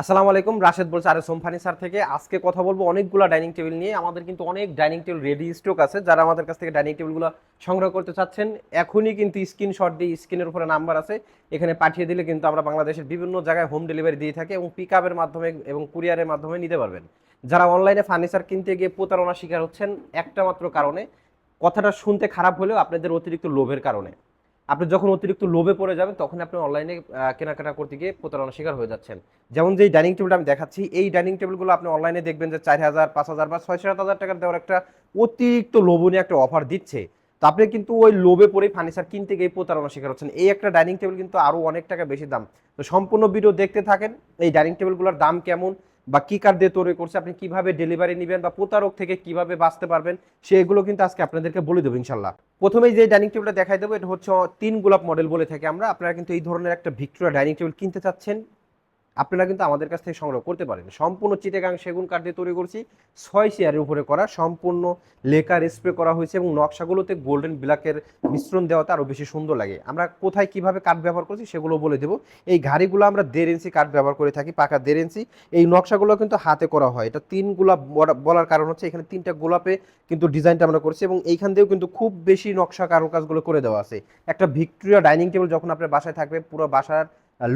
আসসালামু আলাইকুম, রাশেদ বলছে, আর সোম ফার্নিচার থেকে। আজকে কথা বলব অনেকগুলো ডাইনিং টেবিল নিয়ে। আমাদের কিন্তু অনেক ডাইনিং টেবিল রেডি স্টক আছে। যারা আমাদের কাছ থেকে ডাইনিং টেবিলগুলো সংগ্রহ করতে চাচ্ছেন, এখনই কিন্তু স্ক্রিনশট দিয়ে স্ক্রিনের উপরে নাম্বার আছে। এখানে পাঠিয়ে দিলে কিন্তু আমরা বাংলাদেশের বিভিন্ন জায়গায় হোম ডেলিভারি দিয়ে থাকি এবং পিক আপের মাধ্যমে এবং কুরিয়ারের মাধ্যমে নিতে পারবেন। যারা অনলাইনে ফার্নিচার কিনতে গিয়ে প্রতারণা শিকার হচ্ছেন, একটা মাত্র কারণে, কথাটা শুনতে খারাপ হলেও আপনাদের অতিরিক্ত লোভের কারণে। আপনি যখন অতিরিক্ত লোভে পড়ে যাবেন, তখন আপনি অনলাইনে কেনাকাটা করতে গিয়ে প্রতারণা শিকার হয়ে যাচ্ছেন। যেমন যে ডাইনিং টেবিলটা আমি দেখাচ্ছি, এই ডাইনিং টেবিলগুলো আপনি অনলাইনে দেখবেন যে চার হাজার, পাঁচ হাজার বা ছয় সাত হাজার টাকার দেওয়ার একটা অতিরিক্ত লোভনীয় একটা অফার দিচ্ছে। তো আপনি কিন্তু ওই লোভে পড়ে ফার্নিচার কিনতে গিয়ে প্রতারণা শিকার হচ্ছেন। এই একটা ডাইনিং টেবিল কিন্তু আরও অনেক টাকা বেশি দাম। তো সম্পূর্ণ ভিডিও দেখতে থাকেন, এই ডাইনিং টেবিলগুলোর দাম কেমন বা কি কার দিয়ে তৈরি করছে, আপনি কীভাবে ডেলিভারি নেবেন বা প্রতারক থেকে কীভাবে বাঁচতে পারবেন, সেগুলো কিন্তু আজকে আপনাদেরকে বলে দেবো ইনশাল্লাহ। প্রথমে যে ডাইনিং টেবিলটা দেখাই দেবো, এটা হচ্ছে তিন গোলাপ মডেল বলে থাকি আমরা। আপনারা কিন্তু এই ধরনের একটা ভিক্টোরিয়া ডাইনিং টেবিল কিনতে চাচ্ছেন। আপনারা কিন্তু আমাদের কাছ থেকে সংগ্রহ করতে পারেন। সম্পূর্ণ চিটেগাং সেগুন কাঠ দিয়ে তৈরি করছি। ছয় চেয়ারের উপরে করা, সম্পূর্ণ লেকার স্প্রে করা হয়েছে এবং নকশাগুলোতে গোল্ডেন ব্ল্যাকের মিশ্রণ দেওয়াতে আরও বেশি সুন্দর লাগে। আমরা কোথায় কীভাবে কাঠ ব্যবহার করছি সেগুলো বলে দেবো। এই গাড়িগুলো আমরা দেড় ইঞ্চি কাঠ ব্যবহার করে থাকি, পাকা দেড় ইঞ্চি। এই নকশাগুলো কিন্তু হাতে করা হয়। এটা তিন গোলাপ বলা- বলার কারণ হচ্ছে এখানে তিনটা গোলাপে কিন্তু ডিজাইনটা আমরা করছি এবং এইখান দিয়েও কিন্তু খুব বেশি নকশা কারুকাজগুলো করে দেওয়া আছে। একটা ভিক্টোরিয়া ডাইনিং টেবিল যখন আপনার বাসায় থাকবে, পুরো বাসার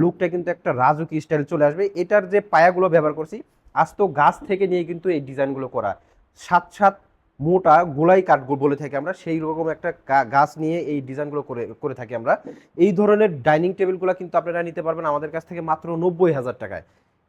লুকটা কিন্তু একটা রাজুকি স্টাইল চলে আসবে। এটার যে পায়াগুলো ব্যবহার করছি, আস্ত গাছ থেকে নিয়ে কিন্তু এই ডিজাইনগুলো করা। সাত সাত মোটা গোলাই কাঠ বলে থাকি আমরা, সেই রকম একটা গাছ নিয়ে এই ডিজাইনগুলো করে করে থাকি আমরা। এই ধরনের ডাইনিং টেবিলগুলো কিন্তু আপনারা নিতে পারবেন আমাদের কাছ থেকে মাত্র নব্বই হাজার টাকায়।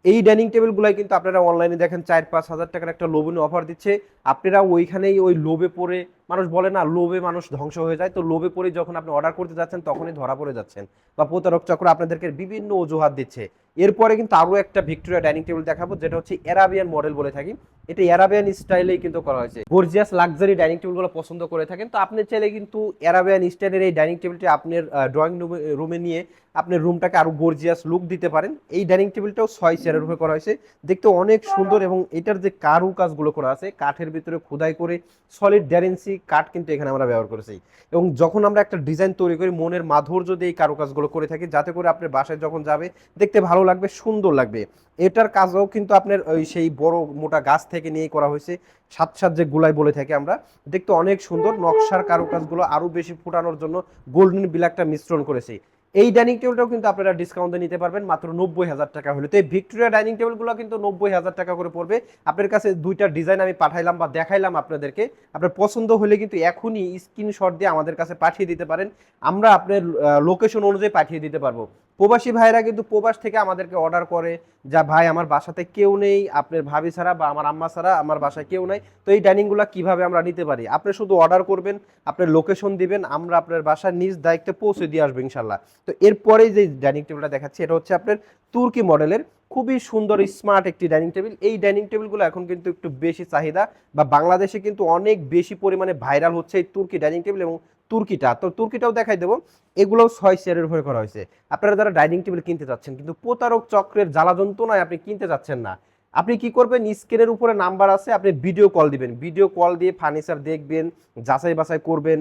এই ডাইনিং টেবিলগুলাই কিন্তু আপনারা অনলাইনে দেখেন, চার পাঁচ হাজার টাকার একটা লোভনীয় অফার দিচ্ছে। আপনারা ওইখানেই ওই লোভে পড়ে মানুষ বলে না, লোভে মানুষ ধ্বংস হয়ে যায়। তো লোভে পড়ে যখন আপনি অর্ডার করতে যাচ্ছেন, তখনই ধরা পড়ে যাচ্ছেন। বা প্রতারক চক্র আপনাদেরকে বিভিন্ন অজুহাত দিচ্ছে। এরপরে কিন্তু আরও একটা ভিক্টোরিয়া ডাইনিং টেবিল দেখাবো, যেটা হচ্ছে অ্যারাবিয়ান মডেল বলে থাকি। এটা অ্যারাবিয়ান স্টাইলেই কিন্তু করা হয়েছে। গর্জিয়াস লাক্সারি ডাইনিং টেবিলগুলো পছন্দ করে থাকেন। তো আপনি চাইলে কিন্তু অ্যারাবিয়ান স্টাইলের এই ডাইনিং টেবিলটি আপনার ড্রয়িং রুমে নিয়ে আপনার রুমটাকে আরও গর্জিয়াস লুক দিতে পারেন। এই ডাইনিং টেবিলটাও ছয় চেয়ারের উপরে করা হয়েছে। দেখতে অনেক সুন্দর এবং এটার যে কারু কাজগুলো করা আছে, কাঠের ভিতরে খোদাই করে সলিড ইঞ্চি কাঠ কিন্তু এখানে আমরা ব্যবহার করেছি। এবং যখন আমরা একটা ডিজাইন তৈরি করি, মনের মাধুর্য দিয়ে এই কারুকাজগুলো করে থাকি, যাতে করে আপনার বাসায় যখন যাবে, দেখতে ভালো লাগবে, সুন্দর লাগবে। এটার কাজও কিন্তু আপনার ওই সেই বড় মোটা গাছ থেকে নিয়ে করা হয়েছে। সাত সাত যে গুলাই বলে থাকি আমরা, দেখতে অনেক সুন্দর। নকশার কারুকাজগুলো আরও বেশি ফুটানোর জন্য গোল্ডেন বিলাকটা মিশ্রণ করেছি। এই ডাইনিং টেবিলটাও কিন্তু আপনারা ডিসকাউন্টে নিতে পারবেন, মাত্র নব্বই হাজার টাকা হলে। তো এই ভিক্টোরিয়া ডাইনিং টেবিলগুলো কিন্তু নব্বই হাজার টাকা করে পড়বে। আপনার কাছে দুইটা ডিজাইন আমি পাঠাইলাম বা দেখাইলাম আপনাদেরকে। আপনার পছন্দ হলে কিন্তু এখনই স্ক্রিনশট দিয়ে আমাদের কাছে পাঠিয়ে দিতে পারেন। আমরা আপনার লোকেশন অনুযায়ী পাঠিয়ে দিতে পারব। প্রবাসী ভাইরা কিন্তু প্রবাস থেকে আমাদেরকে অর্ডার করে যা, ভাই, আমার বাসাতে কেউ নেই, আপনার ভাবি ছাড়া বা আমার আম্মা ছাড়া আমার বাসায় কেউ নাই। তো এই ডাইনিংগুলো কীভাবে আমরা নিতে পারি? আপনি শুধু অর্ডার করবেন আপনার লোকেশন দিবেন, আমরা আপনার বাসার নিজ দায়িত্বে পৌঁছে দিয়ে আসব ইনশাল্লাহ তো এরপরে যে ডাইনিং টেবিলটা দেখাচ্ছি, এটা হচ্ছে আপনার তুর্কি মডেলের খুবই সুন্দর স্মার্ট একটি ডাইনিং টেবিল এই ডাইনিং টেবিলগুলো এখন কিন্তু একটু বেশি চাহিদা বা বাংলাদেশে কিন্তু অনেক বেশি পরিমাণে ভাইরাল হচ্ছে এই তুর্কি ডাইনিং টেবিল এবং তুর্কিটা, তো তুর্কিটাও দেখাই দেবো। এগুলোও ছয় শেয়ারের উপরে করা হয়েছে। আপনারা যারা ডাইনিং টেবিল কিনতে চাচ্ছেন, কিন্তু প্রতারক চক্রের জ্বালা যন্ত্রণায় আপনি কিনতে চাচ্ছেন না, আপনি কি করবেন? স্ক্রিনের উপরে নাম্বার আছে, আপনি ভিডিও কল দিবেন। ভিডিও কল দিয়ে ফার্নিচার দেখবেন যাচাই বাছাই করবেন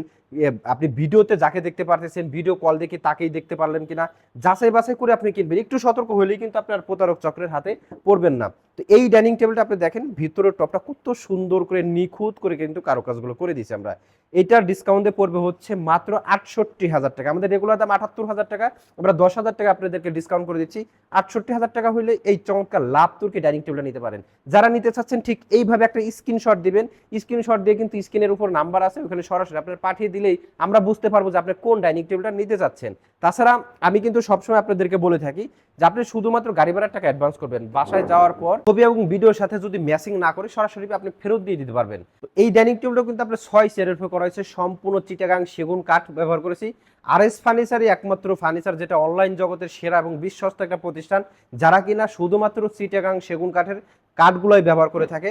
আপনি ভিডিওতে যাকে দেখতে পারতেছেন ভিডিও কল দেখে তাকেই দেখতে পারলেন কিনা, যাচাই বাছাই করে আপনি কিনবেন। একটু সতর্ক হলেই কিন্তু আপনার প্রতারক চক্রের হাতে পড়বেন না। তো এই ডাইনিং টেবিলটা আপনি দেখেন, ভিতরের টপটা কত সুন্দর করে, নিখুঁত করে কিন্তু কারুকাজগুলো করে দিয়েছি আমরা। এটার ডিসকাউন্টে পড়বে হচ্ছে মাত্র আটষট্টি হাজার টাকা। আমাদের রেগুলার দাম আটাত্তর হাজার টাকা, আমরা দশ হাজার টাকা আপনাদেরকে ডিসকাউন্ট করে দিচ্ছি। আটষট্টি হাজার টাকা হলে এই চমৎকার লাভ তুর্কি ডাইনিং টেবিলটা নিতে পারেন। যারা নিতে চাচ্ছেন, ঠিক এইভাবে একটা স্ক্রিনশট দিবেন। স্ক্রিনশট দিয়ে কিন্তু স্ক্রিনের উপর নাম্বার আছে, ওখানে সরাসরি আপনার পাঠিয়ে দিলেই আমরা বুঝতে পারব যে আপনি কোন ডাইনিং টেবিলটা নিতে চাচ্ছেন। তাছাড়া আমি কিন্তু সবসময় আপনাদেরকে বলে থাকি যে আপনি শুধুমাত্র গাড়ি ভাড়ার টাকা অ্যাডভান্স করবেন। বাসায় যাওয়ার পর ছবি এবং ভিডিওর সাথে যদি ম্যাচিং না করে সরাসরি আপনি ফেরত দিয়ে দিতে পারবেন। তো এই ডাইনিং টেবিলটা কিন্তু আপনার ছয় চেয়ারের উপর করা হয়েছে। সম্পূর্ণ চিটাগাং সেগুন কাঠ ব্যবহার করেছি। আর এস ফার্নিচারই একমাত্র ফার্নিচার যেটা অনলাইন জগতের সেরা এবং বিশ্বস্ত একটা প্রতিষ্ঠান, যারা কিনা শুধুমাত্র চিটাগাং সেগুন কাঠের কাঠগুলোই ব্যবহার করে থাকে।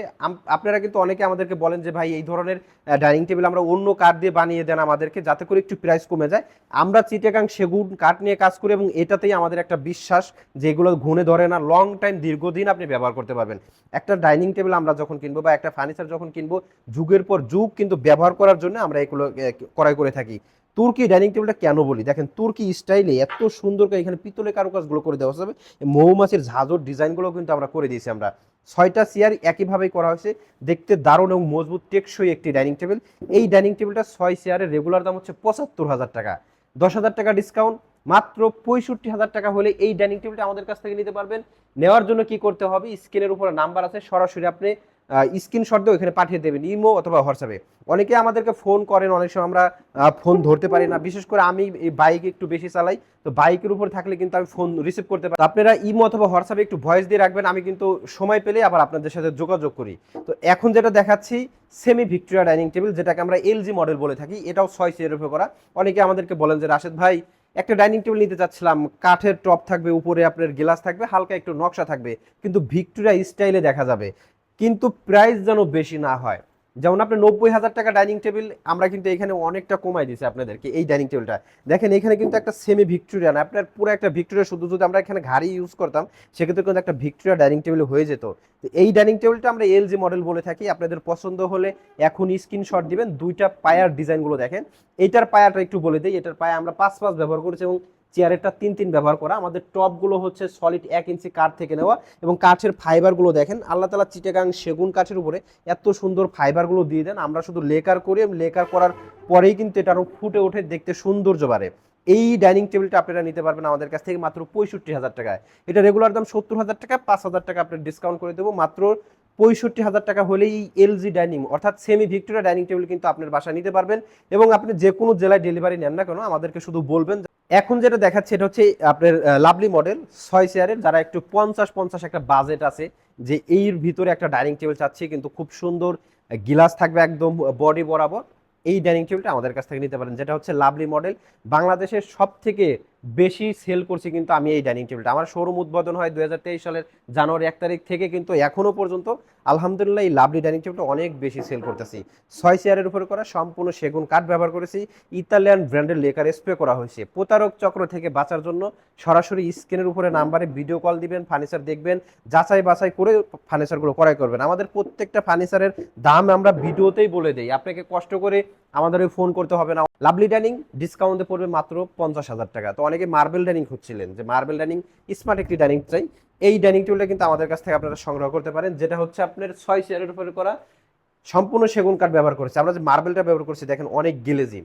আপনারা কিন্তু অনেকে আমাদেরকে বলেন যে, ভাই, এই ধরনের ডাইনিং টেবিল আমরা অন্য কাঠ দিয়ে বানিয়ে দেন আমাদেরকে, যাতে করে একটু প্রাইস কমে যায়। আমরা চিটাগাং সেগুন কাঠ নিয়ে কাজ করি এবং এটাতেই আমাদের একটা বিশ্বাস যে, এগুলো ঘুনে ধরে না লং টাইম দীর্ঘদিন আপনি ব্যবহার করতে পারবেন। একটা ডাইনিং টেবিল আমরা যখন কিনবো বা একটা ফার্নিচার যখন কিনবো, যুগের পর যুগ কিন্তু ব্যবহার করার জন্য আমরা এগুলো ক্রয় করে থাকি। তুর্কি ডাইনিং টেবিলটা কেন বলি? দেখেন, তুর্কি স্টাইলে এত সুন্দর করে এখানে পিতলের কারুকাজগুলো করে দেওয়া যাবে মৌমাছির ঝাঁঝর ডিজাইনগুলো কিন্তু আমরা করে দিয়েছি আমরা। ছয়টা চেয়ার একইভাবেই করা হয়েছে। দেখতে দারুণ এবং মজবুত, টেকসই একটি ডাইনিং টেবিল। এই ডাইনিং টেবিলটা ছয় চেয়ারের রেগুলার দাম হচ্ছে পঁচাত্তর হাজার টাকা। দশ হাজার টাকা ডিসকাউন্ট, মাত্র পঁয়ষট্টি হাজার টাকা হলে এই ডাইনিং টেবিলটা আমাদের কাছ থেকে নিতে পারবেন। নেওয়ার জন্য কি করতে হবে? স্ক্রিনের উপরে নাম্বার আছে, সরাসরি আপনি স্ক্রিনশট দিয়ে ওখানে পাঠিয়ে দেবেন, ইমো অথবা হোয়াটসঅ্যাপে। অনেকে আমাদেরকে ফোন করেন, অনেক সময় আমরা ফোন ধরতে পারি না। বিশেষ করে আমি এই বাইক একটু বেশি চালাই, তো বাইকের উপর থাকলে কিন্তু আমি ফোন রিসিভ করতে পারি। আপনারা ইমো অথবা হোয়াটসঅ্যাপে একটু ভয়েস দিয়ে রাখবেন, আমি কিন্তু সময় পেলে আবার আপনাদের সাথে যোগাযোগ করি। তো এখন যেটা দেখাচ্ছি সেমি ভিক্টোরিয়া ডাইনিং টেবিল যেটাকে আমরা এলজি মডেল বলে থাকি, এটাও ছয় চেয়ারের উপরে করা। অনেকে আমাদেরকে বলেন যে, রাশেদ ভাই, একটা ডাইনিং টেবিল নিতে চাচ্ছিলাম, কাঠের টপ থাকবে, উপরে আপনার গ্লাস থাকবে, হালকা একটু নকশা থাকবে, কিন্তু ভিক্টোরিয়া স্টাইলে দেখা যাবে। কিন্তু প্রাইস যেন বেশি না হয়। যেমন আপনি নব্বই হাজার টাকা ডাইনিং টেবিল আমরা কিন্তু এখানে অনেকটা কমাই দিয়েছি আপনাদেরকে এই ডাইনিং টেবিলটা দেখেন, এখানে কিন্তু একটা সেমি ভিক্টোরিয়া না আপনার পুরো একটা ভিক্টোরিয়া শুধু যদি আমরা এখানে ঘাড়ি ইউজ করতাম, সেক্ষেত্রে কিন্তু একটা ভিক্টোরিয়া ডাইনিং টেবিল হয়ে যেত। তো এই ডাইনিং টেবিলটা আমরা এলজি মডেল বলে থাকি। আপনাদের পছন্দ হলে এখন স্ক্রিনশট দিবেন, দুইটা পায়ার ডিজাইনগুলো দেখেন। এইটার পায়াটা একটু বলে দিই, এটার পায়া আমরা পাঁচ পাঁচ ব্যবহার করেছি এবং চেয়ারেরটা তিন তিন ব্যবহার করা। আমাদের টপগুলো হচ্ছে সলিড এক ইঞ্চি কাঠ থেকে নেওয়া এবং কাঠের ফাইবারগুলো দেখেন, আল্লাহ তালা চিটেগাং সেগুন কাঠের উপরে এত সুন্দর ফাইবারগুলো দিয়ে দেন। আমরা শুধু লেকার করি এবং লেকার করার পরেই কিন্তু এটা আরও ফুটে ওঠে, দেখতে সৌন্দর্য বাড়ে। এই ডাইনিং টেবিলটা আপনারা নিতে পারবেন আমাদের কাছ থেকে মাত্র পঁয়ষট্টি হাজার টাকায়। এটা রেগুলার দাম সত্তর হাজার টাকা পাঁচ হাজার টাকা আপনার ডিসকাউন্ট করে দেবো। মাত্র পঁয়ষট্টি হাজার টাকা হলেই এলজি ডাইনিং অর্থাৎ সেমি ভিক্টোরিয়া ডাইনিং টেবিল কিন্তু আপনার বাসায় নিতে পারবেন। এবং আপনি যে কোনো জেলায় ডেলিভারি নেন না কেন, আমাদেরকে শুধু বলবেন এখন যেটা দেখাচ্ছে, এটা হচ্ছে আপনার লাভলি মডেল ছয় চেয়ারের যারা একটু পঞ্চাশ পঞ্চাশ একটা বাজেট আছে, যে এর ভিতরে একটা ডাইনিং টেবিল চাচ্ছে, কিন্তু খুব সুন্দর গিলাস থাকবে একদম বডি বরাবর, এই ডাইনিং টেবিলটা আমাদের কাছ থেকে নিতে পারেন, যেটা হচ্ছে লাভলি মডেল বাংলাদেশের সব থেকে বেশি সেল করছি কিন্তু আমি এই ডাইনিং টেবিলটা আমার শোরুম উদ্বোধন হয় দু হাজার তেইশ সালের জানুয়ারি এক তারিখ থেকে কিন্তু এখনও পর্যন্ত আলহামদুলিল্লাহ এই লাভলি ডাইনিং টেবিলটা অনেক বেশি সেল করতেছি। ছয় চেয়ারের উপরে করা সম্পূর্ণ সেগুন কাঠ ব্যবহার করেছি। ইতালিয়ান ব্র্যান্ডের লেকার স্প্রে করা হয়েছে। প্রতারক চক্র থেকে বাঁচার জন্য সরাসরি স্ক্রিনের উপরে নাম্বারে ভিডিও কল দিবেন ফার্নিচার দেখবেন, যাচাই বাছাই করে ফার্নিচারগুলো ক্রয় করবেন। আমাদের প্রত্যেকটা ফার্নিচারের দাম আমরা ভিডিওতেই বলে দিই। আপনাকে কষ্ট করে আমাদের ওই ফোন করতে হবে না। লাভলি ডাইনিং ডিসকাউন্টে পড়বে মাত্র পঞ্চাশ হাজার টাকা। তো অনেকে মার্বেল ডাইনিং খুঁজছিলেন যে মার্বেল ডাইনিং স্মার্ট একটি ডাইনিং চাই এই ডাইনিং টেবিলটা কিন্তু আমাদের কাছ থেকে আপনারা সংগ্রহ করতে পারেন, যেটা হচ্ছে আপনার ছয় চেয়ারের উপরে করা সম্পূর্ণ সেগুন কাঠ ব্যবহার করেছে। আমরা যে মার্বেলটা ব্যবহার করছি, দেখেন অনেক গেলেজি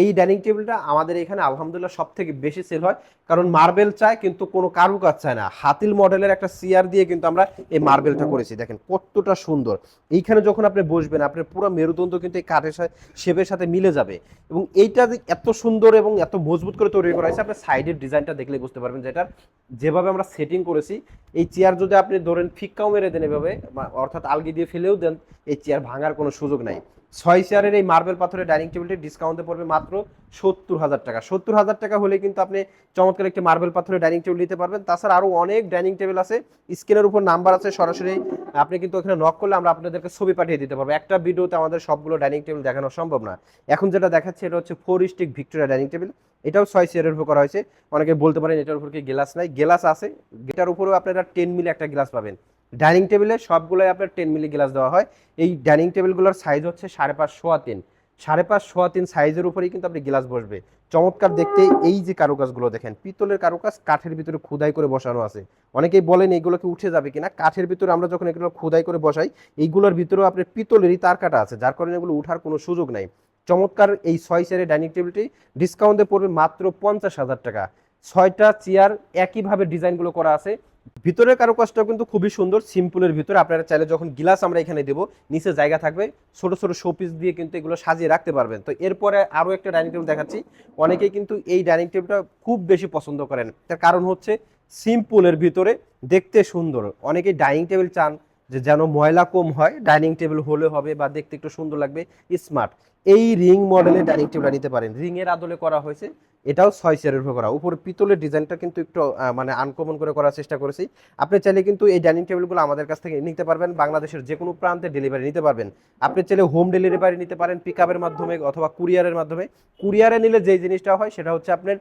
এই ডাইনিং টেবিলটা আমাদের এখানে আলহামদুলিল্লাহ সব থেকে বেশি সেল হয়। কারণ মার্বেল চায়, কিন্তু কোনো কারুকাজ চায় না। হাতিল মডেলের একটা সিয়ার দিয়ে কিন্তু আমরা এই মার্বেলটা করেছি। দেখেন কতটা সুন্দর। এইখানে যখন আপনি বসবেন আপনার পুরো মেরুদণ্ড কিন্তু এই কাঠের সাথে শেপের সাথে মিলে যাবে। এবং এইটা এত সুন্দর এবং এত মজবুত করে তৈরি করা হয়েছে আপনার সাইডের ডিজাইনটা দেখলে বুঝতে পারবেন যেটা যেভাবে আমরা সেটিং করেছি, এই চেয়ার যদি আপনি ধরেন ফিক্কাও মেরে দেন এভাবে অর্থাৎ আলগি দিয়ে ফেলেও দেন, এই চেয়ার ভাঙার কোনো সুযোগ নাই। ছয় চেয়ারের এই মার্বেল পাথরের ডাইনিং টেবিলটি ডিসকাউন্টে পড়বে মাত্র সত্তর হাজার টাকা। সত্তর হাজার টাকা হলে কিন্তু আপনি চমৎকার একটি মার্বেল পাথরের ডাইনিং টেবিল নিতে পারবেন। তাছাড়া আরও অনেক ডাইনিং টেবিল আছে। স্ক্রিনের উপর নাম্বার আছে সরাসরি। আপনি কিন্তু ওখানে নক করলে আমরা আপনাদেরকে ছবি পাঠিয়ে দিতে পারব। একটা ভিডিওতে আমাদের সবগুলো ডাইনিং টেবিল দেখানো সম্ভব না। এখন যেটা দেখাচ্ছে এটা হচ্ছে four stick Victoria dining table এটাও ছয় চেয়ারের উপর করা হয়েছে। অনেকে বলতে পারেন এটার উপর কি গ্লাস নাই। গ্লাস আছে। এটার উপরেও আপনারা টেন মিলি একটা গ্লাস পাবেন। ডাইনিং টেবিলে সবগুলোই আপনার টেন মিলি গ্লাস দেওয়া হয়। এই ডাইনিং টেবিলগুলোর সাইজ হচ্ছে সাড়ে পাঁচ সোয়া তিন সাড়ে পাঁচ, সোয়া তিন সাইজের উপরেই কিন্তু আপনি গ্লাস বসবে। চমৎকার দেখতে এই যে কারুকাজগুলো দেখেন, পিতলের কারুকাজ কাঠের ভিতরে খুদাই করে বসানো আছে। অনেকেই বলেন এইগুলো কি উঠে যাবে কিনা? কাঠের ভিতরে আমরা যখন এগুলো খুদাই করে বসাই, এইগুলোর ভিতরেও আপনার পিতলেরই তার কাটা আছে, যার কারণে এগুলো উঠার কোনো সুযোগ নাই। চমৎকার এই ছয় চেয়ারের ডাইনিং টেবিলটি ডিসকাউন্টে পড়বে মাত্র পঞ্চাশ হাজার টাকা। ছয়টা চেয়ার একইভাবে ডিজাইনগুলো করা আছে। ভিতরের কারুকাজটাও কিন্তু খুবই সুন্দর, সিম্পলের ভিতরে। আপনারা চাইলে যখন গিলাস আমরা এখানে দেবো, নিচে জায়গা থাকবে। ছোট ছোট শোপিস দিয়ে কিন্তু এগুলো সাজিয়ে রাখতে পারবেন। তো এরপরে আরও একটা ডাইনিং টেবিল দেখাচ্ছি। অনেকেই কিন্তু এই ডাইনিং টেবিলটা খুব বেশি পছন্দ করেন। তার কারণ হচ্ছে, সিম্পলের ভিতরে দেখতে সুন্দর। অনেকেই ডাইনিং টেবিল চান যে যেন ময়লা কম হয়, ডাইনিং টেবিল হলে হবে বা দেখতে একটু সুন্দর লাগবে স্মার্ট এই রিং মডেলের ডাইনিং টেবিলটা নিতে পারেন। রিং এর আদলে করা হয়েছে, এটাও ছয় চেয়ারের উপর করা। উপরে পিতলের ডিজাইনটা কিন্তু একটু মানে আনকমন করে করার চেষ্টা করেছি। আপনি চাইলে কিন্তু এই ডাইনিং টেবিলগুলো আমাদের কাছ থেকে নিতে পারবেন, বাংলাদেশের যে কোনো প্রান্তে ডেলিভারি নিতে পারবেন। আপনি চাইলে হোম ডেলিভারি নিতে পারেন পিক আপের মাধ্যমে অথবা কুরিয়ারের মাধ্যমে। কুরিয়ারে নিলে যে জিনিসটা হয়, সেটা হচ্ছে আপনার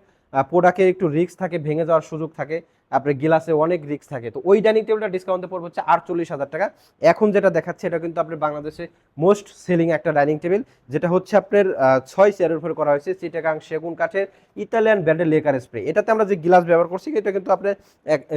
প্রোডাক্টের একটু রিস্ক থাকে, ভেঙে যাওয়ার সুযোগ থাকে। আপনার গ্লাসে অনেক রিক্স থাকে। তো ওই ডাইনিং টেবিলটা ডিসকাউন্টে পড়বে হচ্ছে আটচল্লিশ হাজার টাকা। এখন যেটা দেখাচ্ছে, এটা কিন্তু আপনার বাংলাদেশে মোস্ট সেলিং একটা ডাইনিং টেবিল যেটা হচ্ছে আপনার ছয় চেয়ারের উপরে করা হয়েছে, চিটাগাং সেগুন কাঠের ইতালিয়ান ব্র্যান্ডের লেকার স্প্রে এটাতে আমরা যে গ্লাস ব্যবহার করছি, এটা কিন্তু আপনার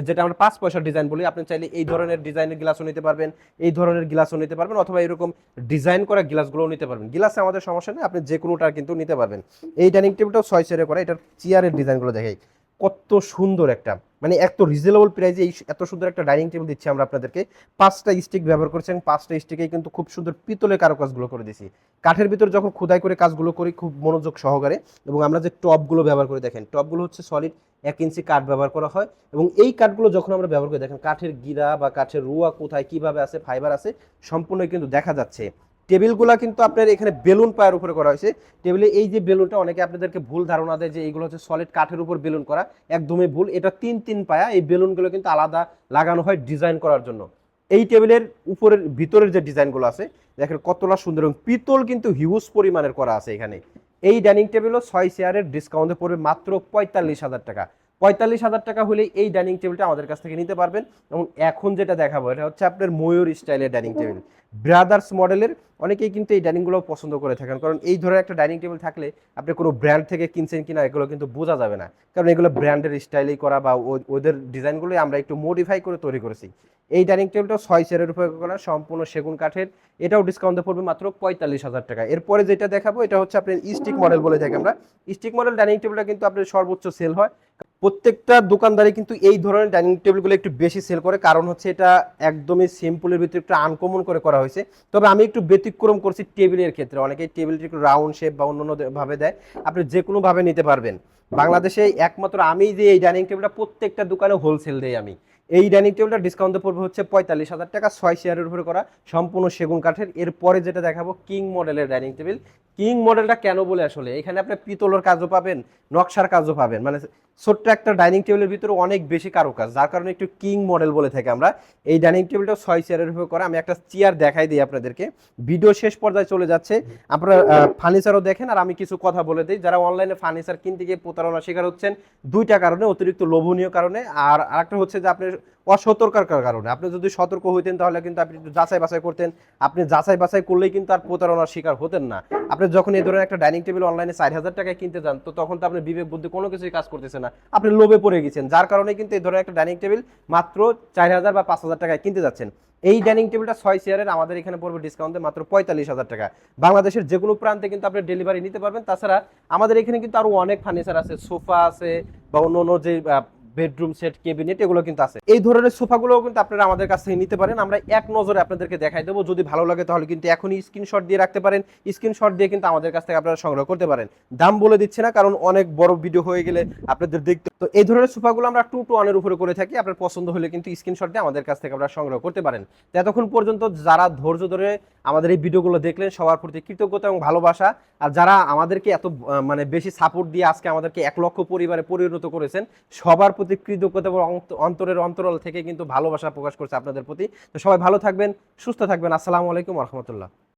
যেটা আমরা পাঁচ পয়সার ডিজাইন বলি, আপনি চাইলে এই ধরনের ডিজাইনের গ্লাসও নিতে পারবেন, এই ধরনের গ্লাসও নিতে পারবেন, অথবা এরকম ডিজাইন করা গ্লাসগুলোও নিতে পারবেন। গ্লাসে আমাদের সমস্যা নেই, আপনি যে কোনোটা কিন্তু নিতে পারবেন। এই ডাইনিং টেবিলটাও ছয় চেয়ারে করা, এটার চেয়ারের ডিজাইনগুলো দেখাই। কত সুন্দর একটা মানে এত রিজনেবল প্রাইসে এই এত সুন্দর একটা ডাইনিং টেবিল দিচ্ছি আমরা আপনাদেরকে। পাঁচটা স্টিক ব্যবহার করছেন, পাঁচটা স্টিকেই কিন্তু খুব সুন্দর পিতলের কারুকাজগুলো করে দিয়েছি। কাঠের ভিতর যখন খোদাই করে কাজগুলো করি, খুব মনোযোগ সহকারে এবং আমরা যে টপগুলো ব্যবহার করে দেখেন, টপগুলো হচ্ছে সলিড এক ইঞ্চি কাঠ ব্যবহার করা হয় এবং এই কাঠগুলো যখন আমরা ব্যবহার করে, দেখেন কাঠের গিরা বা কাঠের রুয়া কোথায়, কীভাবে আছে ফাইবার আছে সম্পূর্ণ কিন্তু দেখা যাচ্ছে। টেবিলগুলা কিন্তু আপনার এখানে বেলুন পায়ের উপরে করা হয়েছে। টেবিলে এই যে বেলুনটা অনেকে আপনাদেরকে ভুল ধারণা দেয় যে এইগুলো হচ্ছে সলিড কাঠের উপর বেলুন করা। একদমই ভুল। এটা তিন তিন পায়া। এই বেলুনগুলো কিন্তু আলাদা লাগানো হয় ডিজাইন করার জন্য। এই টেবিলের উপরের, ভিতরের যে ডিজাইনগুলো আছে, দেখেন কতটা সুন্দর এবং পিতল কিন্তু হিউজ পরিমাণের করা আছে এখানে। এই ডাইনিং টেবিলও ছয় চেয়ারের ডিসকাউন্টে পড়বে মাত্র পঁয়তাল্লিশ হাজার টাকা। পঁয়তাল্লিশ হাজার টাকা হলে এই ডাইনিং টেবিলটা আমাদের কাছ থেকে নিতে পারবেন। এবং এখন যেটা দেখাবো, এটা হচ্ছে আপনার ময়ূর স্টাইলের ডাইনিং টেবিল। ব্রাদার্স মডেলের অনেকেই কিন্তু এই ডাইনিংগুলো পছন্দ করে থাকেন। কারণ এই ধরনের একটা ডাইনিং টেবিল থাকলে আপনি কোনো ব্র্যান্ড থেকে কিনছেন কিনা এগুলো কিন্তু বোঝা যাবে না। কারণ এগুলো ব্র্যান্ডের স্টাইলেই করা বা ওদের ডিজাইনগুলোই আমরা একটু মডিফাই করে তৈরি করেছি। এই ডাইনিং টেবিলটা ছয় চেয়ারের উপরে করা, সম্পূর্ণ সেগুন কাঠের। এটাও ডিসকাউন্টে পড়বে মাত্র পঁয়তাল্লিশ হাজার টাকা। এরপরে যেটা দেখাবো, এটা হচ্ছে আপনার স্টিক মডেল বলে থাকি আমরা। স্টিক মডেল ডাইনিং টেবিলটা কিন্তু আপনার সর্বোচ্চ সেল হয়। প্রত্যেকটা দোকানদারি কিন্তু এই ধরনের ডাইনিং টেবিলগুলো একটু বেশি সেল করে। কারণ হচ্ছে এটা একদমই সিম্পলের ভিতরে একটু আনকমন করে করা হয়েছে। তবে আমি একটু ব্যতিক্রম করছি টেবিলের ক্ষেত্রে। অনেকেই টেবিলটি একটু রাউন্ড শেপ বা অন্য ভাবে দেয়। আপনি যে কোনো ভাবে নিতে পারবেন। বাংলাদেশে একমাত্র আমি যে এই ডাইনিং টেবিলটা প্রত্যেকটা দোকানে হোলসেল দেই আমি। এই ডাইনিং টেবিলটা ডিসকাউন্টে পড়বে হচ্ছে পঁয়তাল্লিশ হাজার টাকা, ছয় শেয়ারের উপরে করা সম্পূর্ণ সেগুন কাঠের। এরপরে যেটা দেখাবো কিং মডেলের ডাইনিং টেবিল কিং মডেলটা কেন বলে আসলে? এখানে আপনি পিতলের কাজও পাবেন, নকশার কাজও পাবেন। মানে ছোট্ট একটা ডাইনিং টেবিলের ভিতরে অনেক বেশি কারুকাজ, যার কারণে একটু কিং মডেল বলে থাকি আমরা। এই ডাইনিং টেবিলটা ছয় চেয়ারের উপরে করা। আমি একটা চেয়ার দেখাই দিই আপনাদেরকে। ভিডিও শেষ পর্যায়ে চলে যাচ্ছে। আপনারা ফার্নিচারও দেখেন, আর আমি কিছু কথা বলে দিই। যারা অনলাইনে ফার্নিচার কিনতে গিয়ে প্রতারণা শিকার হচ্ছেন, দুইটা কারণে, অতিরিক্ত লোভনীয় কারণে। আর আরেকটা হচ্ছে যে আপনি অসতর্কার কারণে। আপনি যদি সতর্ক হইতেন তাহলে কিন্তু আপনি একটু যাচাই বাছাই করতেন। আপনি যাচাই বাছাই করলেই কিন্তু আর প্রতারণার শিকার হতেন না। আপনি যখন এই ধরনের একটা ডাইনিং টেবিল অনলাইনে চার হাজার টাকায় কিনতে যান, তো তখন তো আপনার বিবেক বুদ্ধি কোনো কিছুই কাজ করতেছে না। আপনি লোভে পড়ে গেছেন, যার কারণে কিন্তু এই ধরনের একটা ডাইনিং টেবিল মাত্র চার হাজার বা পাঁচ হাজার টাকায় কিনতে যাচ্ছেন। এই ডাইনিং টেবিলটা ছয় চেয়ারের, আমাদের এখানে পড়বে ডিসকাউন্টে মাত্র পঁয়তাল্লিশ হাজার টাকা। বাংলাদেশের যে কোনো প্রান্তে কিন্তু আপনি ডেলিভারি নিতে পারবেন। তাছাড়া আমাদের এখানে কিন্তু আরও অনেক ফার্নিচার আছে। সোফা আছে বা অন্য অন্য যে বেডরুম সেট কেবিনেট এগুলো কিন্তু আছে। এই ধরনের সোফাগুলোও কিন্তু আপনারা আমাদের কাছ থেকে নিতে পারেন। আমরা এক নজরে আপনাদেরকে দেখাই দেবো। যদি ভালো লাগে তাহলে কিন্তু এখনই স্ক্রিনশট দিয়ে রাখতে পারেন। স্ক্রিনশট দিয়ে কিন্তু আমাদের কাছ থেকে আপনারা সংগ্রহ করতে পারেন। দাম বলে দিচ্ছে না, কারণ অনেক বড় ভিডিও হয়ে গেলে আপনাদের দেখতে তো এই ধরনের সোফাগুলো আমরা টু টু ওয়ানের উপরে করে থাকি। আপনার পছন্দ হলে কিন্তু স্ক্রিনশট দিয়ে আমাদের কাছ থেকে আপনারা সংগ্রহ করতে পারেন। এতক্ষণ পর্যন্ত যারা ধৈর্য ধরে আমাদের এই ভিডিওগুলো দেখলেন, সবার প্রতি কৃতজ্ঞতা এবং ভালোবাসা। আর যারা আমাদেরকে এত মানে বেশি সাপোর্ট দিয়ে আজকে আমাদেরকে এক লক্ষ পরিবারে পরিণত করেছেন, সবার প্রতি কৃতজ্ঞতা এবং অন্ত- অন্তরের অন্তরাল থেকে কিন্তু ভালোবাসা প্রকাশ করছে আপনাদের প্রতি। তো সবাই ভালো থাকবেন, সুস্থ থাকবেন। আসসালামু আলাইকুম রহমতুল্লাহ।